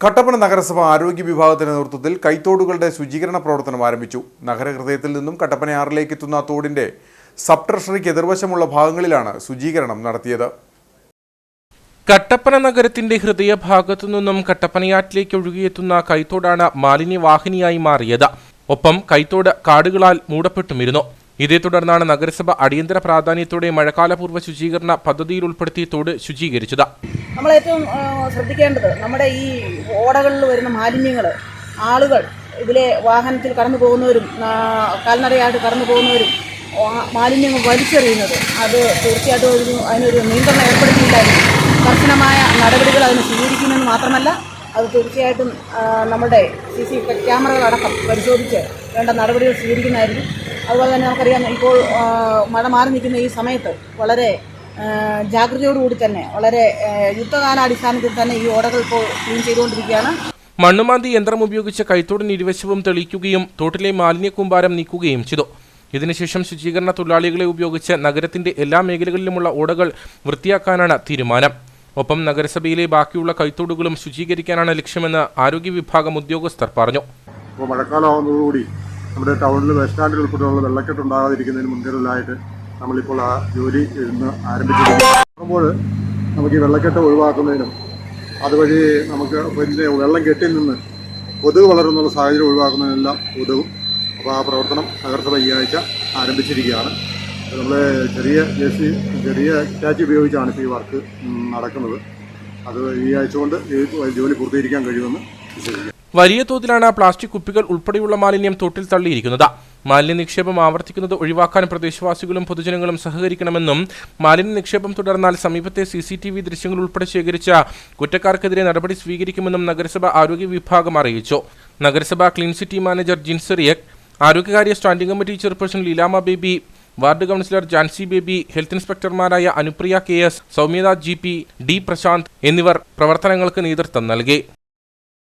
കട്ടപ്പന നഗരസഭ ആരോഗ്യ വിഭാഗത്തിന്റെ നേതൃത്വത്തിൽ കൈത്തോടുകളുടെ ശുചീകരണ പ്രവർത്തനം ആരംഭിച്ചു. നഗരഹൃദയത്തിൽ നിന്നും കട്ടപ്പന ആറിലേക്ക് എത്തുന്ന തോടിന്റെ സബ് ട്രഷറിക്ക് എതിർവശമുള്ള ഭാഗങ്ങളിലാണ് ശുചീകരണം നടത്തിയത്. കട്ടപ്പന നഗരത്തിന്റെ ഹൃദയഭാഗത്തു നിന്നും കട്ടപ്പനയാറ്റിലേക്ക് ഒഴുകിയെത്തുന്ന കൈത്തോടാണ് മാലിന്യവാഹിനിയായി മാറിയത്. ഒപ്പം കൈത്തോട് കാടുകളാൽ മൂടപ്പെട്ടുമിരുന്നു. ഇതേ തുടർന്നാണ് നഗരസഭ അടിയന്തര പ്രാധാന്യത്തോടെ മഴക്കാലപൂർവ ശുചീകരണ പദ്ധതിയിൽ ഉൾപ്പെടുത്തി തോട് ശുചീകരിച്ചത്. നമ്മൾ ഏറ്റവും ശ്രദ്ധിക്കേണ്ടത് നമ്മുടെ ഈ ഓടകളിൽ വരുന്ന മാലിന്യങ്ങൾ ആളുകൾ ഇതിലെ വാഹനത്തിൽ കടന്നു പോകുന്നവരും കാൽനടയായിട്ട് കടന്നു പോകുന്നവരും മാലിന്യങ്ങൾ വലിച്ചെറിയുന്നത് അത് തീർച്ചയായിട്ടും ഒരു അതിനൊരു നിയന്ത്രണം ഏർപ്പെടുത്തിയില്ലായിരുന്നു കർശനമായ നടപടികൾ അതിന് സ്വീകരിക്കുമെന്ന് മാത്രമല്ല അത് തീർച്ചയായിട്ടും നമ്മുടെ സി സി ക്യാമറകളടക്കം പരിശോധിച്ച് വേണ്ട നടപടികൾ സ്വീകരിക്കുന്നതായിരുന്നു അതുപോലെ തന്നെ നമുക്കറിയാം ഇപ്പോൾ മഴ മാറി നിൽക്കുന്ന ഈ സമയത്ത് വളരെ ജാഗ്രതയോടുകൂടി തന്നെ വളരെ യുദ്ധകാലാടിസ്ഥാനത്തിൽ തന്നെ ഈ ഓടകൾ ഇപ്പോൾ ക്ലീൻ ചെയ്തുകൊണ്ടിരിക്കുകയാണ്. മണ്ണുമാന്തി യന്ത്രം ഉപയോഗിച്ച് കൈത്തോടിന് ഇരുവശവും തെളിക്കുകയും തോട്ടിലെ മാലിന്യ കൂമ്പാരം നീക്കുകയും ചെയ്തു. ഇതിനുശേഷം ശുചീകരണ തൊഴിലാളികളെ ഉപയോഗിച്ച് നഗരത്തിന്റെ എല്ലാ മേഖലകളിലുമുള്ള ഓടകൾ വൃത്തിയാക്കാനാണ് തീരുമാനം. ഒപ്പം നഗരസഭയിലെ ബാക്കിയുള്ള കൈത്തോടുകളും ശുചീകരിക്കാനാണ് ലക്ഷ്യമെന്ന് ആരോഗ്യ വിഭാഗം ഉദ്യോഗസ്ഥർ പറഞ്ഞു. അപ്പോൾ മഴക്കാലമാകുന്നതോടുകൂടി നമ്മുടെ ടൗണിൽ ബസ് സ്റ്റാൻഡിൽ ഉൾപ്പെടെയുള്ള വെള്ളക്കെട്ട് ഉണ്ടാകാതിരിക്കുന്നതിന് മുൻകരുതലായിട്ട് നമ്മളിപ്പോൾ ആ ജോലി ഇന്ന് ആരംഭിച്ചിരിക്കുമ്പോൾ നമുക്ക് ഈ വെള്ളക്കെട്ട് ഒഴിവാക്കുന്നതിനും അതുവഴി നമുക്ക് പിന്നെ വെള്ളം കെട്ടി നിന്ന് കൊതുക് വളരുന്നുള്ള സാഹചര്യം ഒഴിവാക്കുന്നതിനെല്ലാം ഉതവും അപ്പോൾ ആ പ്രവർത്തനം നഗരസഭ ഈ ആഴ്ച ആരംഭിച്ചിരിക്കുകയാണ്. നമ്മൾ ചെറിയ ജെ സി ചെറിയ ഹിറ്റാച്ചി ഉപയോഗിച്ചാണ് ഇപ്പോൾ ഈ വർക്ക് നടക്കുന്നത്. അത് ഈ ആഴ്ച കൊണ്ട് ജോലി പൂർത്തീകരിക്കാൻ കഴിയുമെന്ന് വിശ്വസിക്കുന്നു. വലിയ തോതിലാണ് പ്ലാസ്റ്റിക് കുപ്പികൾ ഉൾപ്പെടെയുള്ള മാലിന്യം തൊട്ടിൽ തള്ളിയിരിക്കുന്നത്. മാലിന്യ നിക്ഷേപം ആവർത്തിക്കുന്നത് ഒഴിവാക്കാൻ പ്രദേശവാസികളും പൊതുജനങ്ങളും സഹകരിക്കണമെന്നും മാലിന്യ നിക്ഷേപം തുടർന്നാൽ സമീപത്തെ സി സി ടി വി ദൃശ്യങ്ങൾ ഉൾപ്പെടെ ശേഖരിച്ച കുറ്റക്കാർക്കെതിരെ നടപടി സ്വീകരിക്കുമെന്നും നഗരസഭ ആരോഗ്യ വിഭാഗം അറിയിച്ചു. നഗരസഭാ clean city manager ജിൻസെറിയക് ആരോഗ്യകാര്യ standing committee chairperson Leelamma Baby ward councillor Jancy Baby health ഇൻസ്പെക്ടർമാരായ Anupriya K S Soumyatha G P D Prashanth എന്നിവർ പ്രവർത്തനങ്ങൾക്ക് നേതൃത്വം നൽകി.